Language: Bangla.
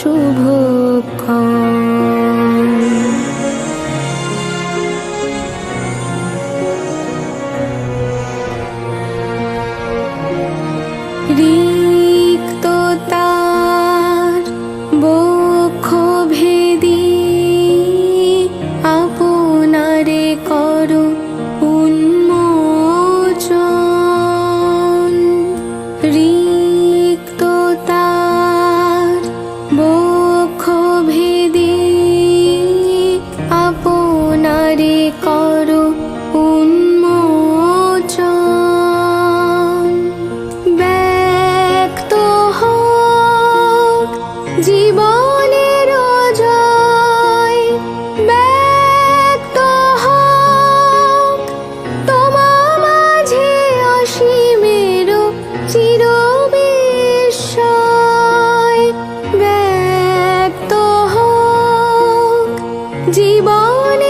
শুভ দ্বারে করো উন্মোচন। ব্যক্ত জীবনের ব্যক্ত তোমা মাঝে অসীমের চির জীবনে